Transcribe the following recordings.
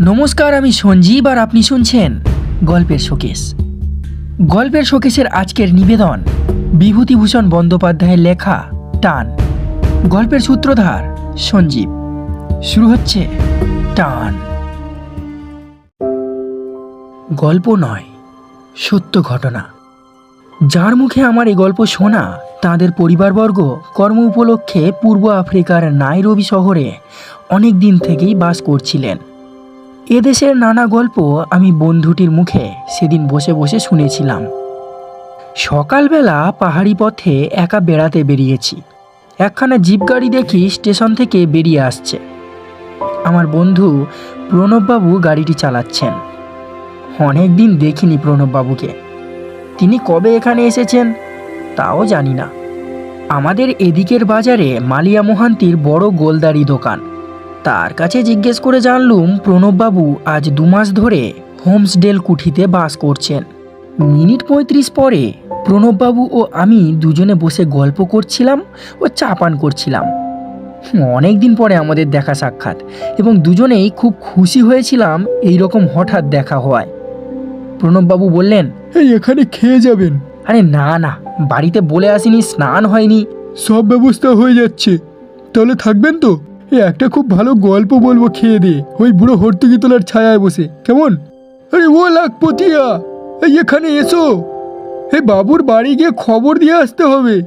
নমস্কার, আমি সঞ্জীব আর আপনি শুনছেন গল্পের শোকেস। গল্পের শোকেসের আজকের নিবেদন, বিভূতিভূষণ বন্দ্যোপাধ্যায়ের লেখা, টান। গল্পের সূত্রধার, সঞ্জীব। শুরু হচ্ছে টান। গল্প নয়, সত্য ঘটনা। যার মুখে আমার এই গল্প শোনা, তাদের পরিবারবর্গ কর্ম উপলক্ষে পূর্ব আফ্রিকার নাইরবি শহরে অনেক দিন থেকেই বাস করছিলেন। এদেশের নানা গল্প আমি বন্ধুটির মুখে সেদিন বসে বসে শুনেছিলাম। সকালবেলা পাহাড়ি পথে একা বেড়াতে বেরিয়েছি। একখানা জিপ গাড়ি দেখি স্টেশন থেকে বেরিয়ে আসছে। আমার বন্ধু প্রণববাবু গাড়িটি চালাচ্ছেন। অনেক দিন দেখিনি প্রণববাবুকে। তিনি কবে এখানে এসেছেন তাও জানি না। আমাদের এদিকের বাজারে মালিয়া মোহান্তির বড় গোলদারি দোকান। তার কাছে জিজ্ঞেস করে জানলুম প্রণববাবু আজ দু মাস ধরে হোমসডেল কুঠিতে বাস করছেন। মিনিট পঁয়ত্রিশ পরে প্রণববাবু ও আমি দুজনে বসে গল্প করছিলাম ও চা পান করছিলাম। অনেক দিন পরে আমাদের দেখা সাক্ষাৎ এবং দুজনেই খুব খুশি হয়েছিলাম এই রকম হঠাৎ দেখা হওয়ায়। প্রণববাবু বললেন এই এখানে খেয়ে যাবেন? আরে না না বাড়িতে বলে আসিনি স্নান হয়নি। সব ব্যবস্থা হয়ে যাচ্ছে। তাহলে থাকবেন তো? একটা খুব ভালো গল্প বলব খেয়ে দিয়ে ওই বুড়ো হর্তুকি তোলার ছায়ায় বসে। কেমন? আরে ও লাখপতিয়া! এই এখানে এসো। এই বাবুর বাড়ি গিয়ে খবর দিয়ে আসতে হবে।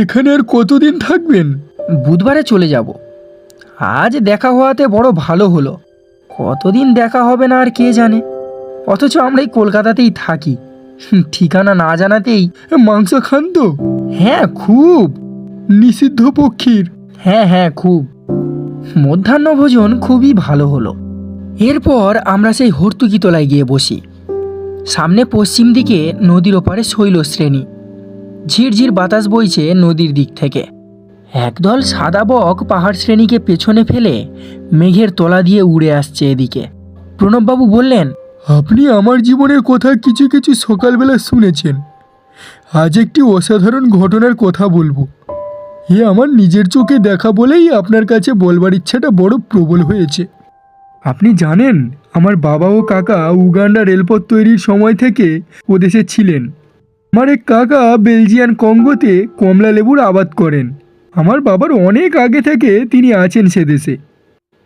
এখানে আর কতদিন থাকবেন? বুধবারে চলে যাব। আজ দেখা হওয়াতে বড় ভালো হলো। কতদিন দেখা হবে না আর কে জানে? অথচ আমরা এই কলকাতাতেই থাকি। ঠিকানা না জানাতেই মাংস খান তো? হ্যাঁ খুব। নিষিদ্ধ পক্ষীর। হ্যাঁ হ্যাঁ খুব। মধ্যাহ্ন ভোজন খুবই ভালো হলো। এরপর আমরা সেই হর্তুকি তলায় গিয়ে বসি। সামনে পশ্চিম দিকে নদীর ওপারে শৈল শ্রেণি ঝিরঝির বাতাস বইছে নদীর দিক থেকে। একদল সাদা বক পাহাড় শ্রেণীকে পেছনে ফেলে মেঘের তলা দিয়ে উড়ে আসছে এদিকে। প্রণববাবু বললেন, আপনি আমার জীবনের কথা কিছু কিছু সকালবেলা শুনেছেন। আজ একটি অসাধারণ ঘটনার কথা বলব। এ আমার নিজের চোখে দেখা বলেই আপনার কাছে বলবার ইচ্ছাটা বড় প্রবল হয়েছে। আপনি জানেন, আমার বাবা ও কাকা উগান্ডা রেলপথ তৈরির সময় থেকে ওদেশে ছিলেন। আমার এক কাকা বেলজিয়ান কঙ্গোতে কমলা লেবুর আবাদ করেন। আমার বাবার অনেক আগে থেকে তিনি আছেন সে দেশে।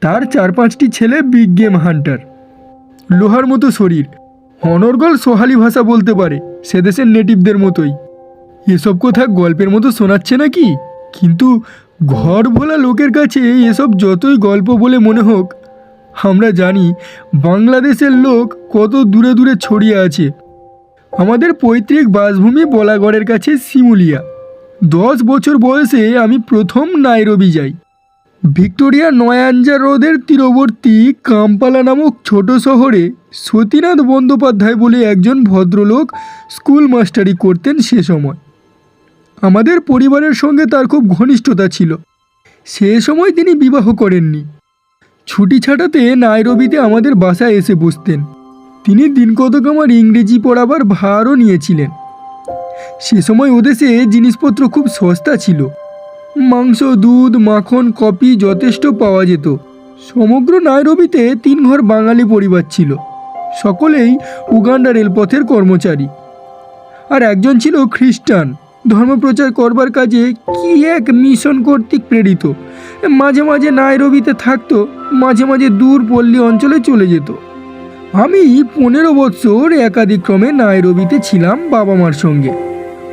তার চার পাঁচটি ছেলে বিগ গেম হান্টার। লোহার মতো শরীর। অনর্গল সোহালি ভাষা বলতে পারে, সে দেশের নেটিভদের মতোই। এসব কথা গল্পের মতো শোনাচ্ছে নাকি? কিন্তু ঘর ভোলা লোকের কাছে এসব যতই গল্প বলে মনে হোক, আমরা জানি বাংলাদেশের লোক কত দূরে দূরে ছড়িয়ে আছে। আমাদের পৈতৃক বাসভূমি বলাগড়ের কাছে শিমুলিয়া। দশ বছর বয়সে আমি প্রথম নাইরবি যাই। ভিক্টোরিয়া নয়াঞ্জা হ্রদের তীরবর্তী কাম্পালা নামক ছোট শহরে সতীনাথ বন্দ্যোপাধ্যায় বলে একজন ভদ্রলোক স্কুল মাস্টারি করতেন সে সময়। আমাদের পরিবারের সঙ্গে তার খুব ঘনিষ্ঠতা ছিল। সে সময় তিনি বিবাহ করেননি। ছুটি ছাটাতে নাইরবিতে আমাদের বাসায় এসে বসতেন। তিনি দিন কতক আমার ইংরেজি পড়াবার ভারও নিয়েছিলেন। সে সময় ওদেশে জিনিসপত্র খুব সস্তা ছিল। মাংস, দুধ, মাখন কফি যথেষ্ট পাওয়া যেত। সমগ্র নাইরবিতে তিন ঘর বাঙালি পরিবার ছিল। সকলেই উগান্ডা রেলপথের কর্মচারী। আর একজন ছিল খ্রিস্টান। ধর্মপ্রচার করবার কাজে কি এক মিশন কর্তৃক প্রেরিত? মাঝে মাঝে নাইরবিতে থাকতো, মাঝে মাঝে দূর পল্লী অঞ্চলে চলে যেত। আমি পনেরো বৎসর একাদিক্রমে নাইরবিতে ছিলাম বাবা মার সঙ্গে।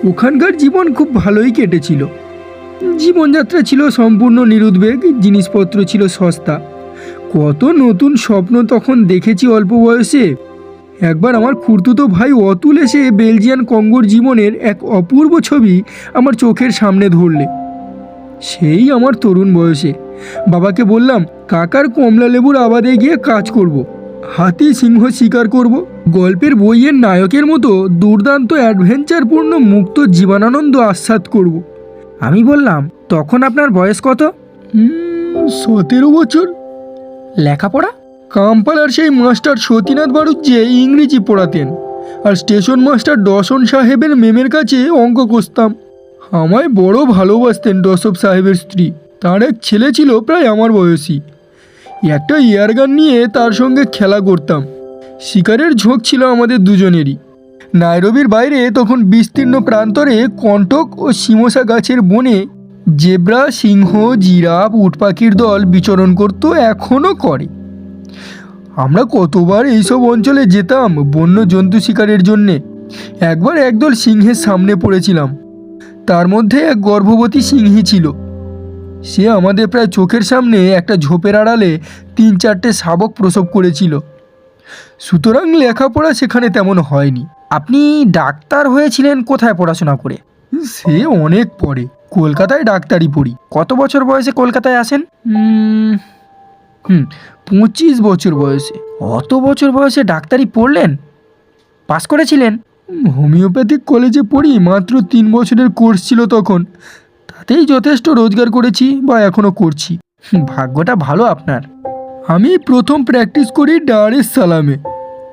ওখানকার জীবন খুব ভালোই কেটেছিল। জীবনযাত্রা ছিল সম্পূর্ণ নিরুদ্বেগ, জিনিসপত্র ছিল সস্তা। কত নতুন স্বপ্ন তখন দেখেছি অল্প বয়সে। একবার আমার খুড়তুতো ভাই অতুল এসে বেলজিয়ান কঙ্গোর জীবনের এক অপূর্ব ছবি আমার চোখের সামনে ধরলে সেই আমার তরুণ বয়সে বাবাকে বললাম কাকার কমলা লেবুর আবাদে গিয়ে কাজ করব। হাতি সিংহ শিকার করব। গল্পের বইয়ের নায়কের মতো দুর্দান্ত অ্যাডভেঞ্চারপূর্ণ মুক্ত জীবনানন্দ আস্বাদ করব। আমি বললাম তখন আপনার বয়স কত সতেরো বছর লেখাপড়া কাম্পালার সেই মাস্টার সতীনাথ বাড়ুজ্জে ইংরেজি পড়াতেন। আর স্টেশন মাস্টার ডসন সাহেবের মেমের কাছে অঙ্ক কষতাম আমায় বড় ভালোবাসতেন ডসব সাহেবের স্ত্রী। তার এক ছেলে ছিল প্রায় আমার বয়সী। একটা ইয়ারগান নিয়ে তার সঙ্গে খেলা করতাম। শিকারের ঝোঁক ছিল আমাদের দুজনেরই। নাইরবির বাইরে তখন বিস্তীর্ণ প্রান্তরে কণ্টক ও সিমসা গাছের বনে জেব্রা, সিংহ, জিরাফ উট পাখির দল বিচরণ করত এখনও করে। আমরা কতবার এইসব অঞ্চলে যেতাম বন্য জন্তু শিকারের জন্যে। একবার একদল সিংহের সামনে পড়েছিলাম। তার মধ্যে এক গর্ভবতী সিংহী ছিল। সে আমাদের প্রায় চোখের সামনে একটা ঝোপের আড়ালে তিন চারটে শাবক প্রসব করেছিল। সুতরাং লেখাপড়া সেখানে তেমন হয়নি। আপনি ডাক্তার হয়েছিলেন কোথায় পড়াশোনা করে? সে অনেক পরে। কলকাতায় ডাক্তারি পড়ি। কত বছর বয়সে কলকাতায় আসেন? হুম পঁচিশ বছর বয়সে। অত বছর বয়সে ডাক্তারি পড়লেন? পাস করেছিলেন? হোমিওপ্যাথিক কলেজে পড়ি মাত্র তিন বছরের কোর্স ছিল তখন। তাতেই যথেষ্ট রোজগার করেছি বা এখনও করছি। ভাগ্যটা ভালো আপনার। আমি প্রথম প্র্যাকটিস করি ডার এস সালামে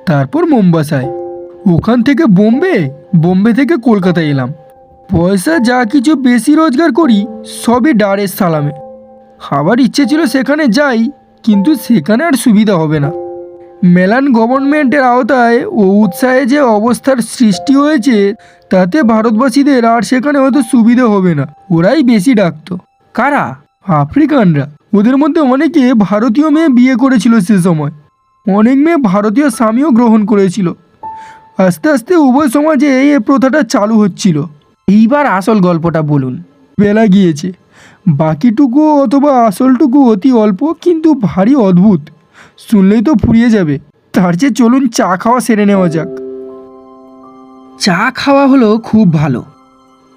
তারপর মোম্বাসায়। ওখান থেকে বোম্বে বোম্বে থেকে কলকাতায় এলাম। পয়সা যা কিছু বেশি রোজগার করি সবই ডার এস সালামে। খাবার ইচ্ছে ছিল সেখানে যাই কিন্তু সেখানে আর সুবিধা হবে না। মেলান গভর্নমেন্টের আওতায় ও উৎসাহে যে অবস্থার সৃষ্টি হয়েছে তাতে ভারতবাসীদের আর সেখানে হয়তো সুবিধা হবে না। ওরাই বেশি ডাকতো। কারা? আফ্রিকানরা। ওদের মধ্যে অনেকে ভারতীয় মেয়ে বিয়ে করেছিল সে সময়। অনেক মেয়ে ভারতীয় স্বামীও গ্রহণ করেছিল। আস্তে আস্তে উভয় সমাজে এই প্রথাটা চালু হচ্ছিল। এইবার আসল গল্পটা বলুন। বেলা গিয়েছে। বাকিটুকু অথবা আসলটুকু অতি অল্প কিন্তু ভারী অদ্ভুত। শুনলেই তো ফুরিয়ে যাবে। তার চেয়ে চলুন চা খাওয়া সেরে নেওয়া যাক। চা খাওয়া হলো খুব ভালো।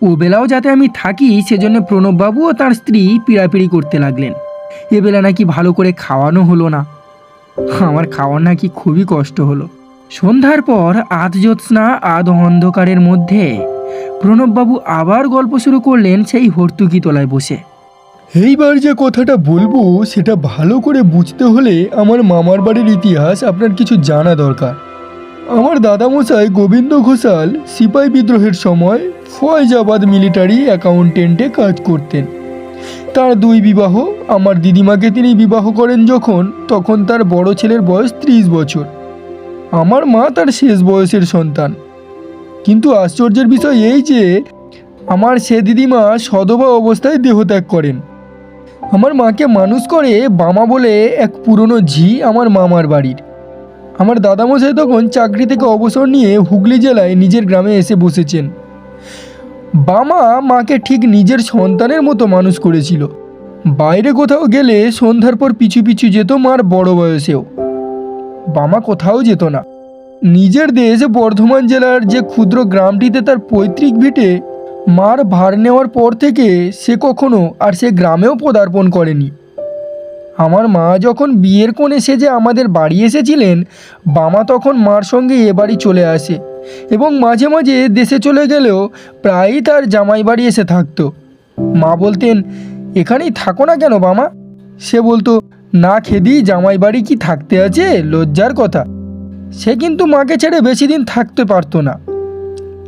ও বেলাও যাতে আমি থাকি, সেজন্য প্রণববাবু ও তার স্ত্রী পিড়াপিড়ি করতে লাগলেন। এ বেলা নাকি ভালো করে খাওয়ানো হলো না। আমার খাওয়ার নাকি খুবই কষ্ট হলো। সন্ধ্যার পর আধ জ্যোৎস্না আধ অন্ধকারের মধ্যে প্রণববাবু আবার গল্প শুরু করলেন সেই হর্তুকি তলায় বসে। এইবার যে কথাটা বলব, সেটা ভালো করে বুঝতে হলে আমার মামার বাড়ির ইতিহাস আপনার কিছু জানা দরকার। আমার দাদামশাই গোবিন্দ ঘোষাল সিপাই বিদ্রোহের সময় ফয়জাবাদ মিলিটারি অ্যাকাউন্টেন্টে কাজ করতেন। তার দুই বিবাহ, আমার দিদিমাকে তিনি বিবাহ করেন যখন, তখন তার বড় ছেলের বয়স ত্রিশ বছর। আমার মা তার শেষ বয়সের সন্তান। কিন্তু আশ্চর্যের বিষয় এই যে, আমার সে দিদিমা সদবা অবস্থায় দেহত্যাগ করেন। আমার মাকে মানুষ করে বামা বলে এক পুরনো ঝি আমার মামার বাড়ির। আমার দাদামশাই তখন চাকরি থেকে অবসর নিয়ে হুগলি জেলায় নিজের গ্রামে এসে বসেছেন। বামা মাকে ঠিক নিজের সন্তানের মতো মানুষ করেছিল। বাইরে কোথাও গেলে সন্ধ্যার পর পিছু পিছু যেত মার বড় বয়সেও। বামা কোথাও যেত না। নিজের দেশ বর্ধমান জেলার যে ক্ষুদ্র গ্রামটিতে তার পৈতৃক ভিটে মার ভার নেওয়ার পর থেকে সে কখনো আর সে গ্রামেও পদার্পণ করেনি। আমার মা যখন বিয়ের কোণে সেজে আমাদের বাড়ি এসেছিলেন বামা তখন মার সঙ্গে এ বাড়ি চলে আসে এবং মাঝে মাঝে দেশে চলে গেলেও প্রায়ই তার জামাই বাড়ি এসে থাকতো। মা বলতেন, এখানেই থাকো না কেন বামা সে বলতো, না খেদি, জামাই বাড়ি কি থাকতে আছে? লজ্জার কথা। সে কিন্তু মাকে ছেড়ে বেশি দিন থাকতে পারতো না।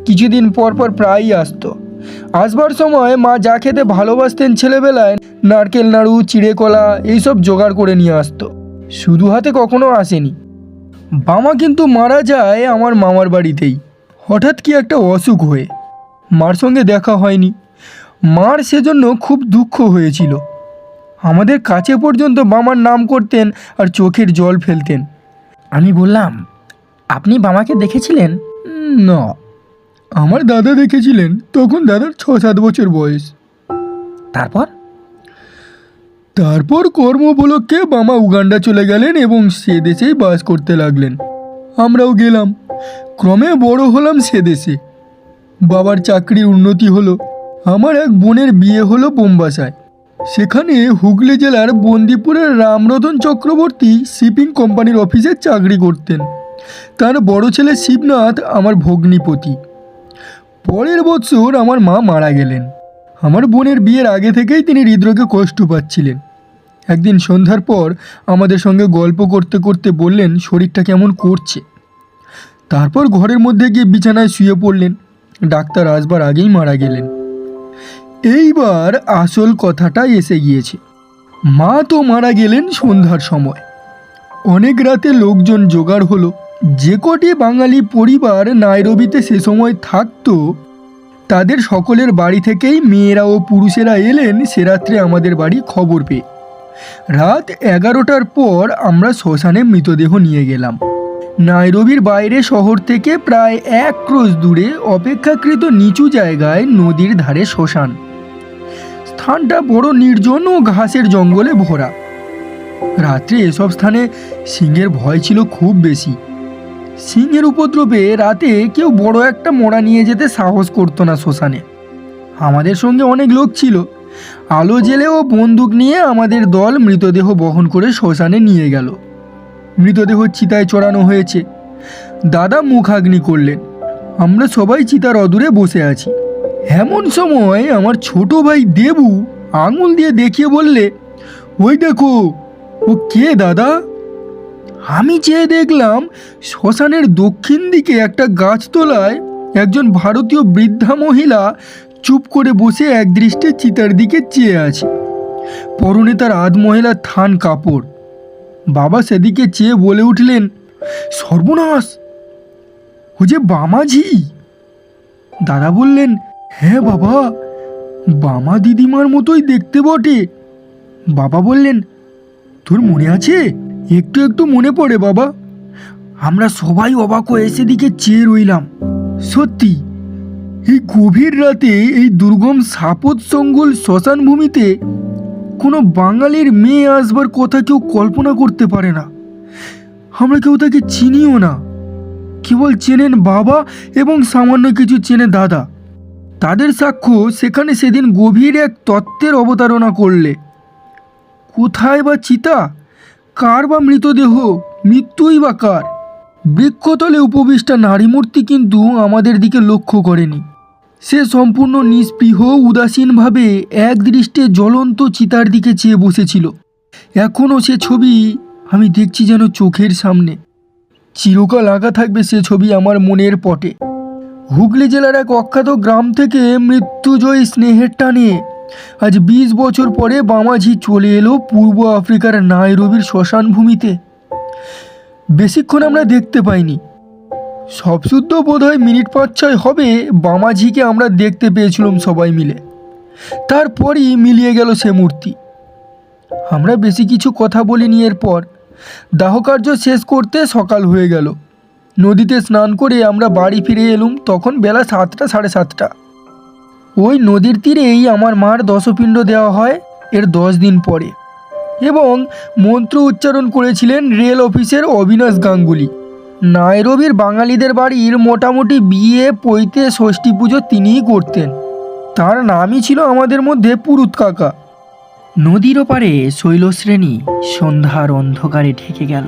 কিছুদিন পর পর প্রায়ই আসতো। আসবার সময় মা যা খেতে ভালোবাসতেন ছেলেবেলায়, নারকেল নাড়ু চিড়ে কলা এইসব জোগাড় করে নিয়ে আসতো। শুধু হাতে কখনো আসেনি। বামা কিন্তু মারা যায় আমার মামার বাড়িতেই। হঠাৎ কি একটা অসুখ হয়ে। মার সঙ্গে দেখা হয়নি। মার সেজন্য খুব দুঃখ হয়েছিল। আমাদের কাছে পর্যন্ত বামার নাম করতেন আর চোখের জল ফেলতেন। আমি বললাম, আপনি বামাকে দেখেছিলেন? না। আমার দাদা দেখেছিলেন তখন দাদার ছ সাত বছর বয়স। তারপর? তারপর কর্ম উপলক্ষে বামা উগান্ডা চলে গেলেন এবং সে দেশেই বাস করতে লাগলেন। আমরাও গেলাম। ক্রমে বড় হলাম সে দেশে। বাবার চাকরির উন্নতি হলো। আমার এক বোনের বিয়ে হলো বোম্বাসায় সেখানে হুগলি জেলার বন্দিপুরের রামরতন চক্রবর্তী শিপিং কোম্পানির অফিসে চাকরি করতেন। তার বড় ছেলে শিবনাথ আমার ভগ্নিপতি। পরের বছর আমার মা মারা গেলেন। আমার বোনের বিয়ের আগে থেকেই তিনি হৃদরোগে কষ্ট পাচ্ছিলেন। একদিন সন্ধ্যার পর আমাদের সঙ্গে গল্প করতে করতে বললেন, শরীরটা কেমন করছে? তারপর ঘরের মধ্যে গিয়ে বিছানায় শুয়ে পড়লেন। ডাক্তার আসবার আগেই মারা গেলেন। এইবার আসল কথাটা এসে গিয়েছে। মা তো মারা গেলেন সন্ধ্যার সময়। অনেক রাতে লোকজন জোগাড় হলো। যে কটি বাঙালি পরিবার নাইরবিতে সে সময় থাকত, তাদের সকলের বাড়ি থেকেই মেয়েরা ও পুরুষেরা এলেন, সে রাত্রে আমাদের বাড়ি খবর পেয়ে। রাত এগারোটার পর আমরা শ্মশানে মৃতদেহ নিয়ে গেলাম। নাইরবির বাইরে শহর থেকে প্রায় এক ক্রোশ দূরে অপেক্ষাকৃত নিচু জায়গায় নদীর ধারে শ্মশান। স্থানটা বড় নির্জন ও ঘাসের জঙ্গলে ভরা। রাত্রে এসব স্থানে সিংহের ভয় ছিল খুব বেশি। সিংহের উপদ্রবে রাতে কেউ বড় একটা মোড়া নিয়ে যেতে সাহস করতো না শ্মশানে। আমাদের সঙ্গে অনেক লোক ছিল। আলো জেলে ও বন্দুক নিয়ে আমাদের দল মৃতদেহ বহন করে শ্মশানে নিয়ে গেল। মৃতদেহ চিতায় চড়ানো হয়েছে। দাদা মুখাগ্নি করলেন। আমরা সবাই চিতার অদূরে বসে আছি। এমন সময় আমার ছোট ভাই দেবু আঙুল দিয়ে দেখিয়ে বললে, ওই দেখো, ও কে দাদা? আমি চেয়ে দেখলাম শ্মশানের দক্ষিণ দিকে একটা গাছতলায় একজন ভারতীয় বৃদ্ধা মহিলা চুপ করে বসে একদৃষ্টে চিতার দিকে চেয়ে আছে। পরনে তার আধ মহিলার থান কাপড়। বাবা সেদিকে চেয়ে বলে উঠলেন, সর্বনাশ! ও যে বামাঝি! দাদা বললেন হ্যাঁ বাবা, বামা দিদিমার মতোই দেখতে বটে। বাবা বললেন, তোর মনে আছে? একটু একটু মনে পড়ে বাবা। আমরা সবাই অবাক হয়ে সেদিকে চেয়ে রইলাম। সত্যি, এই গভীর রাতে এই দুর্গম সাপত সঙ্গুল শ্মশান ভূমিতে কোনো বাঙালির মেয়ে আসবার কথা কেউ কল্পনা করতে পারে না। আমরা কেউ তাকে চিনিও না। কেবল চেনেন বাবা এবং সামান্য কিছু চেনে দাদা। তাদের সাক্ষ্য সেখানে সেদিন গভীর এক তত্ত্বের অবতারণা করলে। কোথায় বা চিতা? কার বা মৃতদেহ? মৃত্যুই বা কার? বৃক্ষতলে উপবিষ্টা নারী মূর্তি কিন্তু আমাদের দিকে লক্ষ্য করেনি। সে সম্পূর্ণ নিস্পৃহ উদাসীনভাবে এক দৃষ্টে জ্বলন্ত চিতার দিকে চেয়ে বসেছিল। এখনও সে ছবি আমি দেখছি যেন চোখের সামনে। চিরকাল আঁকা থাকবে সে ছবি আমার মনের পটে। হুগলি জেলার এক অখ্যাত গ্রাম থেকে মৃত্যুজয়ী স্নেহের টানে আজ বিশ বছর পরে বামাঝি চলে এলো পূর্ব আফ্রিকার নাইরবির শ্মশান ভূমিতে বেশিক্ষণ আমরা দেখতে পাইনি। সব শুদ্ধ বোধ হয় মিনিট পাঁচ ছয় হবে বামাঝিকে আমরা দেখতে পেয়েছিলাম সবাই মিলে। তারপরই মিলিয়ে গেল সে মূর্তি। আমরা বেশি কিছু কথা বলিনি এরপর। দাহকার্য শেষ করতে সকাল হয়ে গেল। নদীতে স্নান করে আমরা বাড়ি ফিরে এলুম, তখন বেলা সাতটা, সাড়ে সাতটা। ওই নদীর তীরেই আমার মার দশপিণ্ড দেওয়া হয় এর দশ দিন পরে। এবং মন্ত্র উচ্চারণ করেছিলেন রেল অফিসের অবিনাশ গাঙ্গুলি। নাইরবির বাঙালিদের বাড়ির মোটামুটি বিয়ে, পৈতে, ষষ্ঠী পুজো তিনিই করতেন। তার নামই ছিল আমাদের মধ্যে পুরুত কাকা। নদীর ওপারে শৈলশ্রেণী সন্ধ্যার অন্ধকারে ঢেকে গেল।